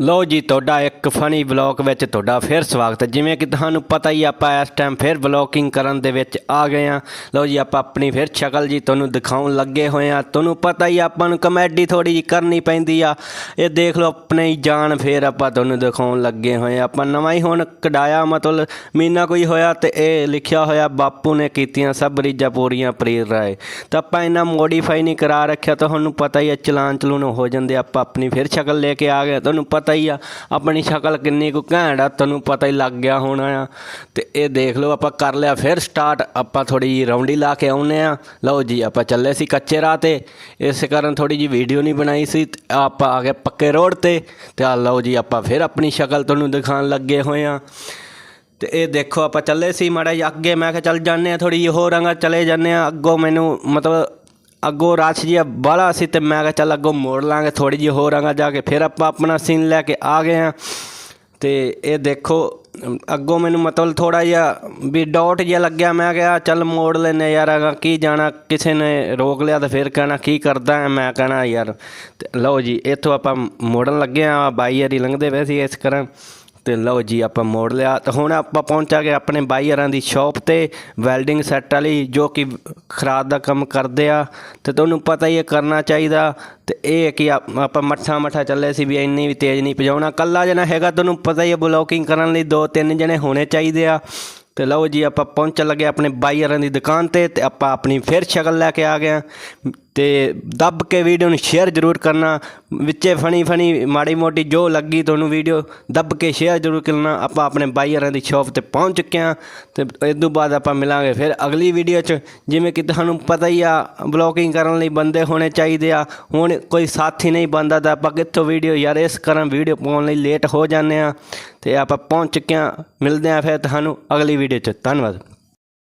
ਲੋ ਜੀ, ਤੁਹਾਡਾ ਇੱਕ ਫਨੀ ਵਲੌਗ ਵਿੱਚ ਤੁਹਾਡਾ ਫਿਰ ਸਵਾਗਤ ਹੈ। ਜਿਵੇਂ ਕਿ ਤੁਹਾਨੂੰ ਪਤਾ ਹੀ ਆਪਾਂ ਇਸ ਟਾਈਮ ਫਿਰ ਵਲੌਗਿੰਗ ਕਰਨ ਦੇ ਵਿੱਚ ਆ ਗਏ ਆ ਲੋ ਜੀ, ਆਪਾਂ ਆਪਣੀ ਫਿਰ ਸ਼ਕਲ ਜੀ ਤੁਹਾਨੂੰ ਦਿਖਾਉਣ ਲੱਗੇ ਹੋਏ ਆ ਤੁਹਾਨੂੰ ਪਤਾ ਹੀ ਆਪਾਂ ਨੂੰ ਕਮੇਡੀ ਥੋੜੀ ਜੀ ਕਰਨੀ ਪੈਂਦੀ ਆ। ਇਹ ਦੇਖ ਲਓ, ਆਪਣੇ ਹੀ ਜਾਨ ਫਿਰ ਆਪਾਂ ਤੁਹਾਨੂੰ ਦਿਖਾਉਣ ਲੱਗੇ ਹੋਏ ਆ ਆਪਾਂ ਨਵਾਂ ਹੀ ਹੁਣ ਕਢਾਇਆ, ਮਤਲਬ ਮਹੀਨਾ ਕੋਈ ਹੋਇਆ ਤੇ ਇਹ ਲਿਖਿਆ ਹੋਇਆ, ਬਾਪੂ ਨੇ ਕੀਤੀਆਂ ਸਭ ਰੀਜਾਂ ਪੂਰੀਆਂ ਪ੍ਰੀਰ ਰਾਏ। ਤਾਂ ਆਪਾਂ ਇਹਨਾਂ ਮੋਡੀਫਾਈ ਨਹੀਂ ਕਰਾ ਰੱਖਿਆ ਤੁਹਾਨੂੰ ਪਤਾ ਹੀ ਹੈ ਚਲਾਨ ਚਲੂਨ ਹੋ ਜਾਂਦੇ ਆਪਾਂ ਆਪਣੀ ਫਿਰ ਸ਼ਕਲ ਲੈ ਕੇ ਆ ਗਏ ਤੁਹਾਨੂੰ ਪਤਾ ਪਤਾ ਹੀ ਆ, ਆਪਣੀ ਸ਼ਕਲ ਕਿੰਨੀ ਕੁ ਘੈਂਟ ਆ ਤੁਹਾਨੂੰ ਪਤਾ ਹੀ ਲੱਗ ਗਿਆ ਹੋਣਾ ਆ। ਤੇ ਇਹ ਦੇਖ ਲਓ, ਆਪਾਂ ਕਰ ਲਿਆ ਫਿਰ ਸਟਾਰਟ ਆਪਾਂ ਥੋੜੀ ਜੀ ਰੌਂਡੀ ਲਾ ਕੇ ਆਉਨੇ ਆ। ਲਓ ਜੀ, ਆਪਾਂ ਚੱਲੇ ਸੀ ਕੱਚੇ ਰਾਹ ਤੇ। ਇਸ ਕਾਰਨ ਥੋੜੀ ਜੀ ਵੀਡੀਓ ਨਹੀਂ ਬਣਾਈ ਸੀ ਆਪਾਂ ਆ ਗਏ ਪੱਕੇ ਰੋਡ ਤੇ। ਤੇ ਆ ਲਓ ਜੀ, ਆਪਾਂ ਫਿਰ ਆਪਣੀ ਸ਼ਕਲ ਤੁਹਾਨੂੰ ਦਿਖਾਉਣ ਲੱਗੇ ਹੋਏ ਆ। ਤੇ ਇਹ ਦੇਖੋ, ਆਪਾਂ ਚੱਲੇ ਸੀ ਮਾੜਾ ਜਿਹਾ ਅੱਗੇ। ਮੈਂ ਕਿਹਾ ਚੱਲ ਜਾਂਦੇ ਆ ਥੋੜੀ ਜਿਹੀ ਹੋਰ ਰੰਗਾ, ਚਲੇ ਜਾਂਦੇ ਆ। ਅੱਗੋਂ ਮੈਨੂੰ ਮਤਲਬ ਅੱਗੋਂ ਰਸ਼ ਜਿਹਾ ਬਾਲਾ ਸੀ ਤੇ ਮੈਂ ਕਿਹਾ ਚੱਲ ਅੱਗੋਂ ਮੋੜ ਲਾਂਗੇ ਥੋੜੀ ਜਿਹੀ ਹੋਰ ਰੰਗਾ ਜਾ ਕੇ। ਫਿਰ ਆਪਾਂ ਆਪਣਾ ਸੀਨ ਲੈ ਕੇ ਆ ਗਏ ਆ ਤੇ ਇਹ ਦੇਖੋ, ਅੱਗੋਂ ਮੈਨੂੰ ਮਤਲਬ ਥੋੜਾ ਜਿਹਾ ਵੀ ਡਾਟ ਜਿਹਾ ਲੱਗਿਆ। ਮੈਂ ਕਿਹਾ ਚੱਲ ਮੋੜ ਲੈਨੇ ਯਾਰ ਅਗਾ ਕੀ ਜਾਣਾ, ਕਿਸੇ ਨੇ ਰੋਕ ਲਿਆ ਤਾਂ ਫਿਰ ਕਹਿਣਾ, ਕੀ ਕਰਦਾ ਹੈ? ਮੈਂ ਕਹਿਣਾ ਯਾਰ, ਤੇ ਲਓ ਜੀ, ਇੱਥੋਂ ਆਪਾਂ ਮੋੜਨ ਲੱਗੇ ਆ ਬਾਈ ਯਾਰੀ ਲੰਘਦੇ ਪਏ ਸੀ ਇਸ ਕਾਰਨ ਤੇ ਲਓ ਜੀ, ਆਪਾਂ ਮੋੜ ਲਿਆ। ਤੇ ਹੁਣ ਆਪਾਂ ਪਹੁੰਚਾ ਗਏ ਆਪਣੇ ਬਾਈਅਰਾਂ ਦੀ ਸ਼ਾਪ ਤੇ, ਵੈਲਡਿੰਗ ਸੈੱਟ ਵਾਲੀ, ਜੋ ਕਿ ਖਰਾਦ ਦਾ ਕੰਮ ਕਰਦੇ ਆ। ਤੇ ਤੁਹਾਨੂੰ ਪਤਾ ਹੀ ਹੈ, ਕਰਨਾ ਚਾਹੀਦਾ। ਤੇ ਇਹ ਕਿ ਆਪਾਂ ਮੱਠਾ ਮੱਠਾ ਚੱਲੇ ਸੀ ਵੀ ਇੰਨੀ ਵੀ ਤੇਜ਼ ਨਹੀਂ ਭਜਾਉਣਾ। ਕੱਲਾ ਜਣਾ ਹੈਗਾ, ਤੁਹਾਨੂੰ ਪਤਾ ਹੀ ਹੈ ਬਲੌਕਿੰਗ ਕਰਨ ਲਈ ਦੋ ਤਿੰਨ ਜਣੇ ਹੋਣੇ ਚਾਹੀਦੇ ਆ। ਤੇ ਲਓ ਜੀ ਆਪਾਂ ਪਹੁੰਚਣ ਲੱਗੇ ਆਪਣੇ ਬਾਈਅਰਾਂ ਦੀ ਦੁਕਾਨ ਤੇ ਤੇ ਆਪਾਂ ਆਪਣੀ ਫਿਰ ਸ਼ਕਲ ਲੈ ਕੇ ਆ ਗਏ ਹਾਂ। ਤੇ ਦੱਬ ਕੇ ਵੀਡੀਓ ਨੂੰ ਸ਼ੇਅਰ ਜ਼ਰੂਰ ਕਰਨਾ। ਵਿੱਚੇ ਫਣੀ ਫਣੀ ਮਾੜੀ ਮੋਟੀ ਜੋ ਲੱਗੀ ਤੁਹਾਨੂੰ ਵੀਡੀਓ, ਦੱਬ ਕੇ ਸ਼ੇਅਰ ਜ਼ਰੂਰ ਕਰਨਾ। ਆਪਾਂ ਆਪਣੇ ਬਾਈਅਰਾਂ ਦੀ ਸ਼ਾਪ ਤੇ ਪਹੁੰਚ ਚੁੱਕੇ ਹਾਂ ਤੇ ਇਸ ਤੋਂ ਬਾਅਦ ਆਪਾਂ ਮਿਲਾਂਗੇ ਫਿਰ ਅਗਲੀ ਵੀਡੀਓ 'ਚ। ਜਿਵੇਂ ਕਿ ਤੁਹਾਨੂੰ ਪਤਾ ਹੀ ਆ ਬਲੌਕਿੰਗ ਕਰਨ ਲਈ ਬੰਦੇ ਹੋਣੇ ਚਾਹੀਦੇ ਆ। ਹੁਣ ਕੋਈ ਸਾਥੀ ਨਹੀਂ ਬੰਦਾ ਤਾਂ ਆਪਾਂ ਕਿੱਥੋਂ ਵੀਡੀਓ ਯਾਰ ਇਸ ਕਾਰਨ ਵੀਡੀਓ ਪਾਉਣ ਲਈ ਲੇਟ ਹੋ ਜਾਂਦੇ ਆ ਤੇ ਆਪਾਂ ਪਹੁੰਚ ਚੁੱਕੇ ਹਾਂ। ਮਿਲਦੇ ਹਾਂ ਫਿਰ ਤੁਹਾਨੂੰ ਅਗਲੀ ਵੀਡੀਓ 'ਚ। ਧੰਨਵਾਦ।